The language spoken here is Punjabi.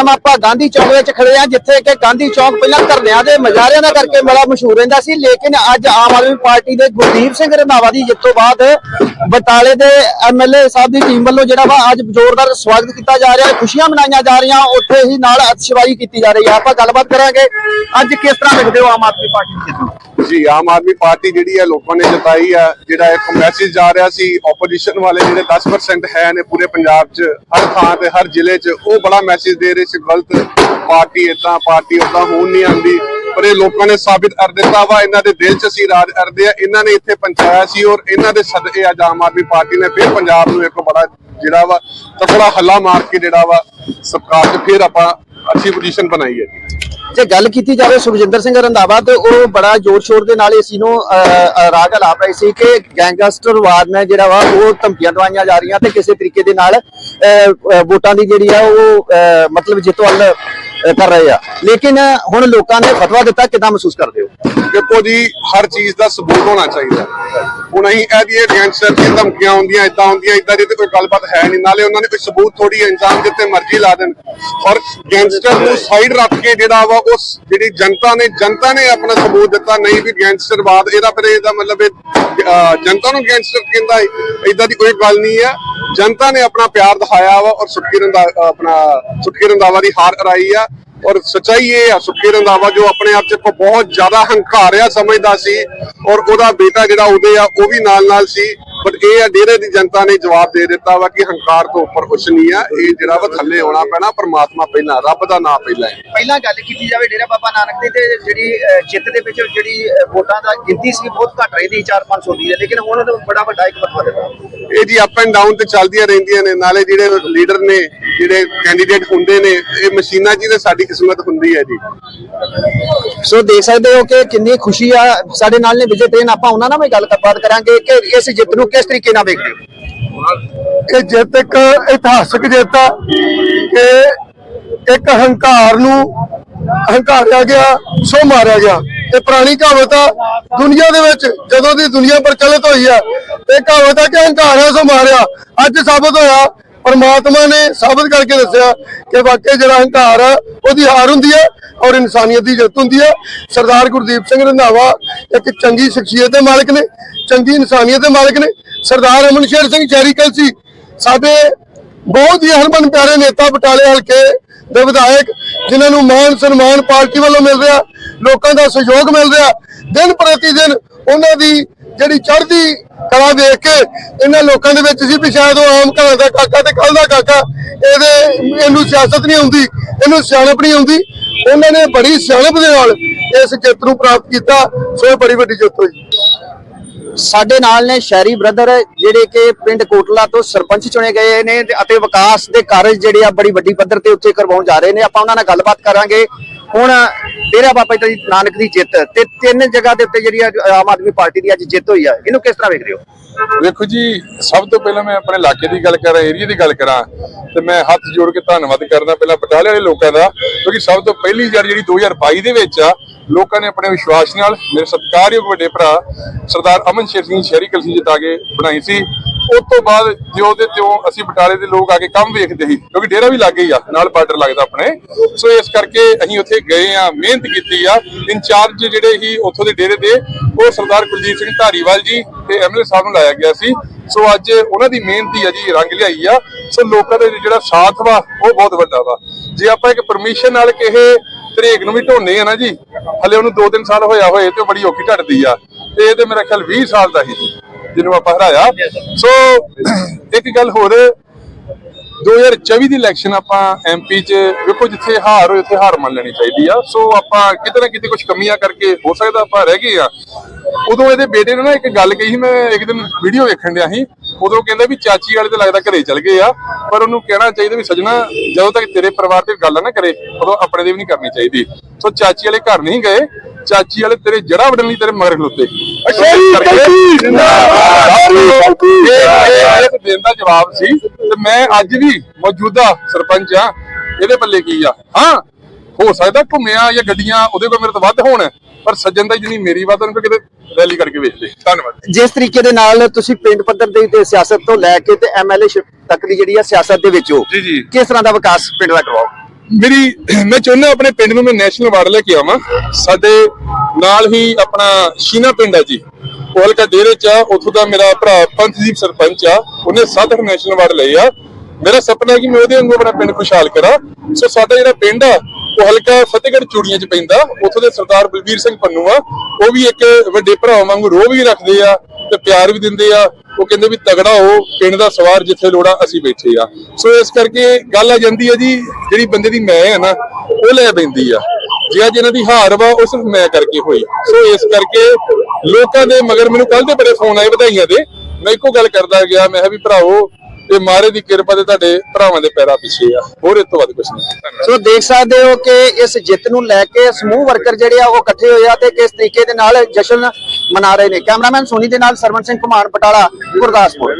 ਟਾਈਮ ਆਪਾਂ ਗਾਂਧੀ ਚੌਕ ਵਿੱਚ ਖੜੇ ਆ ਜਿੱਥੇ ਕਿ ਗਾਂਧੀ ਚੌਕ ਪਹਿਲਾਂ ਧਰਨਿਆਂ ਦੇ ਮਜ਼ਾਰਿਆਂ ਦਾ ਕਰਕੇ ਬੜਾ ਮਸ਼ਹੂਰ ਰਹਿੰਦਾ ਸੀ, ਲੇਕਿਨ ਅੱਜ ਆਮ ਆਦਮੀ ਪਾਰਟੀ ਦੇ ਗੁਰਦੀਪ ਸਿੰਘ ਰੰਧਾਵਾ ਦੀ ਜਿੱਤ ਤੋਂ ਬਾਅਦ ਬਟਾਲੇ ਦੇ ਐਮਐਲਏ ਸਾਹਿਬ ਦੀ ਟੀਮ ਵੱਲੋਂ ਜਿਹੜਾ ਵਾ ਅੱਜ ਜ਼ੋਰਦਾਰ ਸਵਾਗਤ ਕੀਤਾ ਜਾ ਰਿਹਾ ਹੈ ਖੁਸ਼ੀਆਂ ਮਨਾਈਆਂ ਜਾ ਰਹੀਆਂ, ਉੱਥੇ ਹੀ ਨਾਲ ਅਤਿਸ਼ਬਾਜ਼ੀ ਕੀਤੀ ਜਾ ਰਹੀ ਹੈ। ਆਪਾਂ ਗੱਲਬਾਤ ਕਰਾਂਗੇ, ਅੱਜ ਕਿਸ ਤਰ੍ਹਾਂ ਦੇਖਦੇ ਹੋ ਆਮ ਆਦਮੀ ਪਾਰਟੀ ਦੀ ਜਿੱਤ ਜੀ, ਆਮ ਆਦਮੀ ਪਾਰਟੀ ਜਿਹੜੀ ਹੈ, ਲੋਕਾਂ ਨੇ ਜਤਾਈ ਹੈ, ਜਿਹੜਾ ਇੱਕ ਮੈਸੇਜ ਜਾ ਰਿਹਾ ਸੀ ਆਪੋਜੀਸ਼ਨ ਵਾਲੇ ਜਿਹੜੇ 10% ਹੈ ਨੇ ਪੂਰੇ ਪੰਜਾਬ 'ਚ, ਹਰ ਥਾਂ ਤੇ, ਹਰ ਜ਼ਿਲ੍ਹੇ 'ਚ, ਉਹ ਬੜਾ ਮੈਸੇਜ ਦੇ ਰਹੇ ਸੀ ਗਲਤ ਪਾਰਟੀ ਇਦਾਂ ਪਾਰਟੀ ਉਦਾਂ ਹੋਣ ਨਹੀਂ ਆਂਦੀ ਪਰ ਇਹ ਲੋਕਾਂ ਨੇ ਸਾਬਿਤ ਕਰ ਦਿੱਤਾ ਵਾ, ਇਹਨਾਂ ਦੇ ਦਿਲ 'ਚ ਅਸੀਂ ਰਾਜ ਕਰਦੇ ਆ ਇਹਨਾਂ ਨੇ ਇੱਥੇ ਪਹੁੰਚਾਇਆ ਸੀ ਔਰ ਇਹਨਾਂ ਦੇ ਸਦਕੇ ਅੱਜ ਆਮ ਆਦਮੀ ਪਾਰਟੀ ਨੇ ਫਿਰ ਪੰਜਾਬ ਨੂੰ ਇੱਕ ਬੜਾ ਜਿਹੜਾ ਵਾ ਤਕੜਾ ਹੱਲਾ ਮਾਰ ਕੇ ਜਿਹੜਾ ਵਾ ਸਰਕਾਰ 'ਚ ਫਿਰ ਆਪਾਂ ਅੱਛੀ ਪੋਜੀਸ਼ਨ ਬਣਾਈ ਹੈ। ਜੀ ਜੇ ਗੱਲ ਕੀਤੀ ਜਾਵੇ ਸੁਖਜਿੰਦਰ ਸਿੰਘ ਰੰਧਾਵਾ ਤੇ ਉਹ ਬੜਾ ਜ਼ੋਰ ਸ਼ੋਰ ਦੇ ਨਾਲ ਇਸ ਨੂੰ ਅਹ, ਰਾਗ ਹਲਾ ਰਹੀ ਸੀ ਕਿ ਗੈਂਗਸਟਰ ਵਾਰ ਨੇ ਜਿਹੜਾ ਵਾ ਉਹ ਧਮਕੀਆਂ ਦਵਾਈਆਂ ਜਾ ਰਹੀਆਂ ਤੇ ਕਿਸੇ ਤਰੀਕੇ ਦੇ ਨਾਲ ਅਹ, ਵੋਟਾਂ ਦੀ ਜਿਹੜੀ ਆ ਉਹ ਅਹ, ਮਤਲਬ ਜਿੱਤ ਵੱਲ ਅਹ, ਕਰ ਰਹੇ ਆ। ਲੇਕਿਨ ਹੁਣ ਲੋਕਾਂ ਨੇ ਫਤਵਾ ਦਿੱਤਾ, ਕਿਦਾਂ ਮਹਿਸੂਸ ਕਰਦੇ ਹੋ? ਦੇਖੋ ਜੀ, ਹਰ ਚੀਜ਼ ਦਾ ਸਬੂਤ ਹੋਣਾ ਚਾਹੀਦਾ। ਹੁਣ ਅਸੀਂ ਇਹ ਦੀ ਗੈਂਗਸਟਰ ਦੀਆਂ ਧਮਕੀਆਂ ਹੁੰਦੀਆਂ ਇਦਾਂ ਹੁੰਦੀਆਂ ਇਦਾਂ ਦੀ ਤੇ ਕੋਈ ਗੱਲਬਾਤ ਹੈ ਨਹੀਂ। ਨਾਲੇ ਉਹਨਾਂ ਨੇ ਕੋਈ ਸਬੂਤ ਥੋੜੀ ਇੰਜਾਮ ਜਿੱਤੇ ਮਰਜ਼ੀ ਲਾ ਦੇਣ। ਔਰ ਗੈਂਗਸਟਰ ਨੂੰ ਸਾਈਡ ਰੱਖ ਕੇ ਜਿਹੜਾ ਵਾ, ਉਸ ਜਿਹੜੀ ਜਨਤਾ ਨੇ ਜਨਤਾ ਨੇ ਆਪਣਾ ਸਬੂਤ ਦਿੱਤਾ, ਨਹੀਂ ਵੀ ਗੈਂਗਸਟਰਵਾਦ ਇਹਦਾ ਫਿਰ ਇਹਦਾ ਮਤਲਬ ਇਹ ਜਨਤਾ ਨੂੰ ਗੈਂਗਸਟਰ ਕਹਿੰਦਾ ਇਦਾਂ ਦੀ ਕੋਈ ਗੱਲ ਨਹੀਂ ਆ ਜਨਤਾ ਨੇ ਆਪਣਾ ਪਿਆਰ ਦਿਖਾਇਆ ਵਾ ਔਰ ਸੁੱਖੀ ਰੰਦਾ ਆਪਣਾ ਸੁੱਖੀ ਰੰਦਾਵਾ ਦੀ ਹਾਰ ਕਰਾਈ ਆ। ਔਰ ਸਚਾਈ ਇਹ ਆ ਸੁੱਖੀ ਰੰਦਾਵਾ ਜੋ ਆਪਣੇ ਆਪ ਚ ਬਹੁਤ ਜ਼ਿਆਦਾ ਹੰਕਾਰਿਆ ਸਮਝਦਾ ਸੀ ਔਰ ਉਹਦਾ ਬੇਟਾ ਜਿਹੜਾ ਉਹਦੇ ਆ ਉਹ ਵੀ ਨਾਲ ਨਾਲ ਸੀ। ਬਟ ਇਹ ਆ ਡੇਰੇ ਦੀ ਜਨਤਾ ਨੇ ਜਵਾਬ ਦੇ ਦਿੱਤਾ ਵਾ ਕਿ ਹੰਕਾਰ ਤੋਂ ਉੱਪਰ ਕੁਛ ਨਹੀਂ ਆ ਇਹ ਜਿਹੜਾ ਵਾ ਥੱਲੇ ਆਉਣਾ ਪੈਣਾ ਪਰਮਾਤਮਾ ਪਹਿਲਾਂ ਰੱਬ ਦਾ ਨਾਮ ਪਹਿਲਾਂ ਹੈ। ਪਹਿਲਾਂ ਗੱਲ ਕੀਤੀ ਜਾਵੇ ਡੇਰਾ ਬਾਬਾ ਨਾਨਕ ਦੀ ਤੇ ਜਿਹੜੀ ਜਿੱਤ ਦੇ ਵਿੱਚ ਜਿਹੜੀ ਵੋਟਾਂ ਦਾ ਗਿਣਤੀ ਸੀ ਬਹੁਤ ਘੱਟ ਰਹੀ ਦੀ 4-500 ਦੀ ਲੇਕਿਨ ਹੁਣ ਬੜਾ ਵੱਡਾ ਇੱਕ ਫਤਵਾ ਦਿੱਤਾ ਇਹ ਜੀ ਅਪ ਐਂਡ ਡਾਊਨ ਤੇ ਚੱਲਦੀਆਂ ਰਹਿੰਦੀਆਂ ਨੇ ਨਾਲੇ ਜਿਹੜੇ ਲੀਡਰ ਨੇ ਜਿਹੜੇ ਕੈਂਡੀਡੇਟ ਹੁੰਦੇ ਨੇ ਇਹ ਮਸ਼ੀਨਾਂ ਜੀ ਤੇ ਸਾਡੀ ਕਿਸਮਤ ਹੁੰਦੀ ਹੈ ਜੀ। ਸੋ ਦੇਖ ਸਕਦੇ ਹੋ ਕਿ ਕਿੰਨੀ ਖੁਸ਼ੀ ਆ ਸਾਡੇ ਨਾਲ ਨੇ ਵਿਜੇ ਟ੍ਰੇਨ ਆਪਾਂ ਉਹਨਾਂ ਨਾਲ ਵੀ ਗੱਲਬਾਤ ਕਰਾਂਗੇ ਕਿ ਇਸ ਜਿੱਤ ਨੂੰ ਕਿਸ ਤਰੀਕੇ ਨਾਲ ਵੇਖਦੇ ਹੋ? ਇਹ ਜਿੱਤ ਇੱਕ ਇਤਿਹਾਸਕ ਜਿੱਤ ਆ ਕਿ ਇੱਕ ਹੰਕਾਰ ਨੂੰ ਹੰਕਾਰਿਆ ਗਿਆ ਸੋ ਮਾਰਿਆ ਗਿਆ। ਇਹ ਪੁਰਾਣੀ ਕਹਾਵਤ ਆ ਦੁਨੀਆ ਦੇ ਵਿੱਚ ਜਦੋਂ ਦੀ ਦੁਨੀਆ ਪ੍ਰਚਲਿਤ ਹੋਈ ਆ ਇਹ ਕਹਾਵਤ ਆ ਕਿ ਹੰਕਾਰਿਆ ਸੋ ਮਾਰਿਆ। ਅੱਜ ਸਾਬਤ ਹੋਇਆ ਪਰਮਾਤਮਾ ਨੇ ਸਾਬਤ ਕਰਕੇ ਦੱਸਿਆ ਕਿ ਵਾਕਈ ਜਿਹੜਾ ਹੰਕਾਰ ਆ, ਉਹਦੀ ਹਾਰ ਹੁੰਦੀ ਹੈ ਔਰ ਇਨਸਾਨੀਅਤ ਦੀ ਜਿੱਤ ਹੁੰਦੀ ਹੈ। ਸਰਦਾਰ ਗੁਰਦੀਪ ਸਿੰਘ ਰੰਧਾਵਾ ਇੱਕ ਚੰਗੀ ਸ਼ਖਸੀਅਤ ਦੇ ਮਾਲਕ ਨੇ, ਚੰਗੀ ਇਨਸਾਨੀਅਤ ਦੇ ਮਾਲਕ ਨੇ। ਸਰਦਾਰ ਅਮਨ ਸ਼ੇਰ ਸਿੰਘ ਚੈਰੀਕਲ ਸੀ ਸਾਡੇ ਬਹੁਤ ਹੀ ਹਰਮਨ ਪਿਆਰੇ ਨੇਤਾ ਬਟਾਲੇ ਹਲਕੇ ਦੇ ਵਿਧਾਇਕ, ਜਿਨ੍ਹਾਂ ਨੂੰ ਮਾਨ ਸਨਮਾਨ ਪਾਰਟੀ ਵੱਲੋਂ ਮਿਲ ਰਿਹਾ, ਲੋਕਾਂ ਦਾ ਸਹਿਯੋਗ ਮਿਲ ਰਿਹਾ। ਦਿਨ ਪ੍ਰਤੀ ਦਿਨ ਉਹਨਾਂ ਦੀ ਜਿਹੜੀ ਚੜ੍ਹਦੀ ਕਲਾ ਦੇਖ ਕੇ ਇਹਨਾਂ ਲੋਕਾਂ ਦੇ ਵਿੱਚ ਸੀ ਵੀ ਸ਼ਾਇਦ ਉਹ ਆਮ ਘਰਾਂ ਦਾ ਕਾਕਾ ਤੇ ਕੱਲ ਦਾ ਕਾਕਾ, ਇਹਦੇ, ਇਹਨੂੰ ਸਿਆਸਤ ਨਹੀਂ ਆਉਂਦੀ, ਇਹਨੂੰ ਸਿਆਣਪ ਨਹੀਂ ਆਉਂਦੀ। ਉਹਨਾਂ ਨੇ ਬੜੀ ਸਿਆਣਪ ਦੇ ਨਾਲ ਇਸ ਜਿੱਤ ਨੂੰ ਪ੍ਰਾਪਤ ਕੀਤਾ, ਸੋ ਇਹ ਬੜੀ ਵੱਡੀ ਜਿੱਤ ਹੋਈ। ਸਾਡੇ ਨਾਲ ਨੇ ਸ਼ਹਿਰੀ ਬ੍ਰਦਰ, ਜਿਹੜੇ ਕਿ ਪਿੰਡ ਕੋਟਲਾ ਤੋਂ ਸਰਪੰਚ ਚੁਣੇ ਗਏ ਨੇ ਅਤੇ ਵਿਕਾਸ ਦੇ ਕਾਰਜ ਜਿਹੜੇ ਆ ਬੜੀ ਵੱਡੀ ਪੱਧਰ ਤੇ ਉੱਤੇ ਕਰਵਾਉਣ ਜਾ ਰਹੇ ਨੇ। ਆਪਾਂ ਉਹਨਾਂ ਨਾਲ ਗੱਲਬਾਤ ਕਰਾਂਗੇ। ਹੁਣ ਡੇਰਾ ਬਾਬਾ ਜੀ ਨਾਨਕ ਦੀ ਜਿੱਤ ਤੇ ਤਿੰਨ ਜਗ੍ਹਾ ਦੇ ਉੱਤੇ ਜਿਹੜੀ ਆਮ ਆਦਮੀ ਪਾਰਟੀ ਦੀ ਅੱਜ ਜਿੱਤ ਹੋਈ ਆ। ਇਹਨੂੰ ਕਿਸ ਤਰ੍ਹਾਂ ਵੇਖਦੇ ਹੋ? ਵੇਖੋ ਜੀ, ਸਭ ਤੋਂ ਪਹਿਲਾਂ ਮੈਂ ਆਪਣੇ ਇਲਾਕੇ ਦੀ ਗੱਲ ਕਰਾਂ ਏਰੀਆ ਦੀ ਗੱਲ ਕਰਾਂ, ਤੇ ਮੈਂ ਹੱਥ ਜੋੜ ਕੇ ਧੰਨਵਾਦ ਕਰਦਾ ਪਹਿਲਾਂ ਬਟਾਲੇ ਵਾਲੇ ਲੋਕਾਂ ਦਾ, ਕਿਉਂਕਿ ਸਭ ਤੋਂ ਪਹਿਲੀ ਜਿਹੜੀ ਜਿਹੜੀ 2022 ਦੇ ਵਿੱਚ ਆ, ਲੋਕਾਂ ਨੇ ਆਪਣੇ ਵਿਸ਼ਵਾਸ ਨਾਲ ਮੇਰੇ ਸਤਿਕਾਰਯੋਗ ਵੱਡੇ ਭਰਾ ਸਰਦਾਰ ਅਮਨ ਸ਼ੇਰ ਸਿੰਘ ਸ਼ਹਿਰੀ ਕਲਸੀ ਜਿਤਾ ਕੇ ਬਣਾਈ ਸੀ। ਉਸ ਤੋਂ ਬਾਅਦ ਜਿਉਂ ਦੇ ਤਿਉਂ ਅਸੀਂ ਬਟਾਲੇ ਦੇ ਲੋਕ ਆ ਕੇ ਕੰਮ ਵੇਖਦੇ ਸੀ, ਕਿਉਂਕਿ ਡੇਰਾ ਵੀ ਲੱਗੇ ਹੀ ਆ, ਨਾਲ ਬਾਰਡਰ ਲੱਗਦਾ ਆਪਣੇ। ਸੋ ਇਸ ਕਰਕੇ ਅਸੀਂ ਉੱਥੇ ਗਏ ਆ, ਮਿਹਨਤ ਕੀਤੀ ਆ। ਇੰਚਾਰਜ ਜਿਹੜੇ ਹੀ ਉੱਥੋਂ ਦੇ ਡੇਰੇ ਦੇ, ਉਹ ਸਰਦਾਰ ਕੁਲਜੀਤ ਸਿੰਘ ਧਾਰੀਵਾਲ ਜੀ ਤੇ ਐਮਐਲਏ ਸਾਹਿਬ ਨੂੰ ਲਾਇਆ ਗਿਆ ਸੀ। ਸੋ ਅੱਜ ਉਹਨਾਂ ਦੀ ਮਿਹਨਤੀ ਆ ਜੀ, ਰੰਗ ਲਿਆਈ ਆ। ਸੋ ਲੋਕਾਂ ਦਾ ਜਿਹੜਾ ਸਾਥ ਵਾ, ਉਹ ਬਹੁਤ ਵੱਡਾ ਵਾ। ਜੇ ਆਪਾਂ ਇੱਕ ਪਰਮਿਸ਼ਨ ਨਾਲ ਕਿਸੇ ਤਰੇਕ ਨੂੰ ਵੀ ਢੋਨੇ ਆ ਨਾ ਜੀ, ਹਲੇ ਉਹਨੂੰ 2-3 ਸਾਲ ਹੋਇਆ ਹੋਏ ਤੇ ਬੜੀ ਔਖੀ ਢੱਟਦੀ ਆ। ਤੇ ਇਹ ਤੇ ਮੇਰਾ ਖਿਆਲ 20 ਸਾਲ ਦਾ ਹੀ ਜੀ ਜਿਹਨੂੰ ਆਪਾਂ ਹਰਾਇਆ। ਸੋ ਇੱਕ ਗੱਲ ਹੋਰ 2024 ਦੀ ਇਲੈਕਸ਼ਨ ਆਪਾਂ ਐਮਪੀ ਚ ਵੇਖੋ ਜਿੱਥੇ ਹਾਰ ਹੋਏ, ਉੱਥੇ ਹਾਰ ਮੰਨ ਲੈਣੀ ਚਾਹੀਦੀ ਆ। ਸੋ ਆਪਾਂ ਕਿਤੇ ਨਾ ਕਿਤੇ ਕੁਝ ਕਮੀਆਂ ਕਰਕੇ ਹੋ ਸਕਦਾ ਆਪਾਂ ਰਹਿ ਗਏ ਆ। ਉਦੋਂ ਇਹਦੇ ਬੇਟੇ ਨੇ ਨਾ ਇੱਕ ਗੱਲ ਕਹੀ ਸੀ, ਮੈਂ ਇੱਕ ਦਿਨ ਵੀਡੀਓ ਵੇਖਣ ਡਿਆ ਸੀ। ਉਦੋਂ ਕਹਿੰਦਾ ਵੀ ਚਾਚੀ ਵਾਲੇ ਤੇ ਲੱਗਦਾ ਘਰੇ ਚਲ ਗਏ ਆ ਪਰ ਉਹਨੂੰ ਕਹਿਣਾ ਚਾਹੀਦਾ ਵੀ ਸਜਣਾ ਜਦੋਂ ਤੱਕ ਤੇਰੇ ਪਰਿਵਾਰ ਤੇ ਗੱਲ ਨਾ ਕਰੇ ਉਦੋਂ ਆਪਣੇ ਦੀ ਵੀ ਨਹੀਂ ਕਰਨੀ ਚਾਹੀਦੀ। ਸੋ ਚਾਚੀ ਵਾਲੇ ਘਰ ਨਹੀਂ ਗਏ ਚਾਚੀ ਵਾਲੇ ਤੇਰੇ ਜੜਾ ਵੜਨ ਲਈ ਤੇਰੇ ਮਗਰ ਖਲੋਤੇ। ਇਹ ਦਾ ਜਵਾਬ ਸੀ ਤੇ ਮੈਂ ਅੱਜ ਵੀ ਮੌਜੂਦਾ ਸਰਪੰਚ ਆ ਇਹਦੇ ਪੱਲੇ ਕੀ ਆ? ਹਾਂ ਹੋ ਸਕਦਾ ਘੁੰਮਿਆ ਜਾਂ ਗੱਡੀਆਂ ਉਹਦੇ ਕੋਲ ਮੇਰੇ ਤੋਂ ਵੱਧ ਹੋਣ ਪਰ ਸੱਜਣ ਦਾ ਜਿੰਨੀ ਮੇਰੀ ਵੱਧ ਉਹਨੂੰ ਕਿਤੇ ਰੈਲੀ ਕਰਕੇ ਵੇਚ ਦੇ ਧੰਨਵਾਦ। ਜਿਸ ਤਰੀਕੇ ਦੇ ਨਾਲ ਤੁਸੀਂ ਪਿੰਡ ਪੱਧਰ ਦੇ ਤੇ ਸਿਆਸਤ ਤੋਂ ਲੈ ਕੇ ਤੇ ਐਮਐਲਏ ਤੱਕ ਦੀ ਜਿਹੜੀ ਆ ਸਿਆਸਤ ਦੇ ਵਿੱਚ ਹੋ ਜੀ, ਜੀ। ਕਿਸ ਤਰ੍ਹਾਂ ਦਾ ਵਿਕਾਸ ਪਿੰਡ ਦਾ ਕਰਵਾਓ? ਮੇਰੀ ਮੈਂ ਚਾਹੁੰਦਾ ਆਪਣੇ ਪਿੰਡ ਨੂੰ ਮੈਂ ਨੈਸ਼ਨਲ ਅਵਾਰਡ ਲੈ ਕੇ ਆਵਾਂ। ਸਾਡੇ ਨਾਲ ਹੀ ਆਪਣਾ ਸ਼ੀਨਾ ਪਿੰਡ ਆ ਜੀ। ਹਲਕਾ ਡੇਰੇ ਚ ਉੱਥੋਂ ਦਾ ਮੇਰਾ ਭਰਾ ਪੰਥਦੀਪ ਸਰਪੰਚ ਆ। ਉਹਨੇ ਸੱਤ ਨੈਸ਼ਨਲ ਅਵਾਰਡ ਲਏ ਆ। ਮੇਰਾ ਸੁਪਨਾ ਹੈ ਕਿ ਮੈਂ ਉਹਦੇ ਵਾਂਗੂ ਆਪਣਾ ਪਿੰਡ ਖੁਸ਼ਹਾਲ ਕਰਾਂ। ਸੋ ਸਾਡਾ ਜਿਹੜਾ ਪਿੰਡ ਆ ਉਹ ਹਲਕਾ ਫਤਿਹਗੜ੍ਹ ਚੂੜੀਆਂ ਚ ਪੈਂਦਾ, ਉੱਥੋਂ ਦੇ ਸਰਦਾਰ ਬਲਬੀਰ ਸਿੰਘ ਪੰਨੂ ਆ। ਉਹ ਵੀ ਇੱਕ ਵੱਡੇ ਭਰਾ ਵਾਂਗੂ ਰੋਹ ਵੀ ਰੱਖਦੇ ਆ ਤੇ ਪਿਆਰ ਵੀ ਦਿੰਦੇ ਆ। ਉਹ ਕਹਿੰਦੇ ਵੀ ਤਗੜਾ ਹੋ, ਪਿੰਡ ਦਾ ਸਵਾਰ ਜਿੱਥੇ ਲੋੜਾ ਅਸੀਂ ਬੈਠੇ ਆ। ਸੋ ਇਸ ਕਰਕੇ ਗੱਲ ਆ ਜਾਂਦੀ ਆ ਜੀ, ਜਿਹੜੀ ਬੰਦੇ ਦੀ ਮੈਂ ਆ ਨਾ, ਉਹ ਲੈ ਪੈਂਦੀ ਆ। ਜੇ ਅੱਜ ਇਹਨਾਂ ਦੀ ਹਾਰ ਵਾ, ਉਹ ਸਿਰਫ ਮੈਂ ਕਰਕੇ ਹੋਈ। ਸੋ ਇਸ ਕਰਕੇ ਲੋਕਾਂ ਦੇ ਮਗਰ ਮੈਨੂੰ ਕੱਲ ਦੇ ਬੜੇ ਫੋਨ ਆਏ ਵਧਾਈਆਂ ਦੇ। ਮੈਂ ਇੱਕੋ ਗੱਲ ਕਰਦਾ ਗਿਆ, ਮੈਂ ਕਿਹਾ ਵੀ ਭਰਾਵੋ ਇਹ ਮਾਰੇ ਦੀ ਕਿਰਪਾ ਤੇ ਤੁਹਾਡੇ ਭਰਾਵਾਂ ਦੇ ਪੈਰਾਂ ਪਿੱਛੇ ਆ। ਹੋਰ ਇਸ ਤੋਂ ਵੱਧ ਕੁਝ ਨਹੀਂ। ਸੋ ਦੇਖ ਸਕਦੇ ਹੋ ਕਿ ਇਸ ਜਿੱਤ ਨੂੰ ਲੈ ਕੇ ਸਮੂਹ ਵਰਕਰ ਜਿਹੜੇ ਆ, ਉਹ ਇਕੱਠੇ ਹੋਏ ਆ ਤੇ ਕਿਸ ਤਰੀਕੇ ਦੇ ਨਾਲ ਜਸ਼ਨ ਮਨਾ ਰਹੇ ਨੇ। ਕੈਮਰਾਮੈਨ ਸੋਨੀ ਦੇ ਨਾਲ ਸਰਵਨ ਸਿੰਘ ਕੁਮਾਰ, ਬਟਾਲਾ, ਗੁਰਦਾਸਪੁਰ।